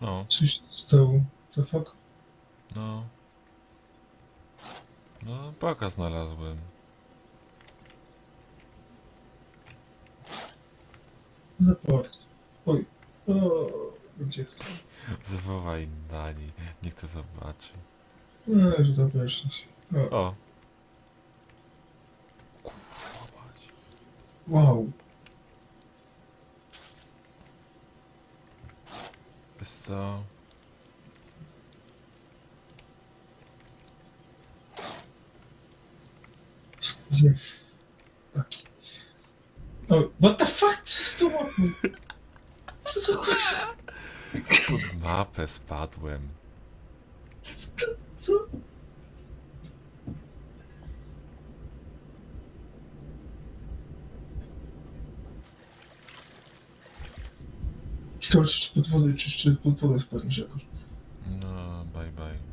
No, Coś z tyłu. The fuck? no. No, baka znalazłem. Zaport. Oj. O, gdzie to? Zawołaj Dani, niech to zobaczy. Nie, że zabierzesz się. O, O. Kurwa mać. wow. Wiesz co? Gdzie? Taki. O, what the fuck? Co jest to? Co to kurwa? Pod mapę spadłem. Ciekawe, czy pod wodę, czy, czy pod wodę spadniesz jakoś. No, bye bye.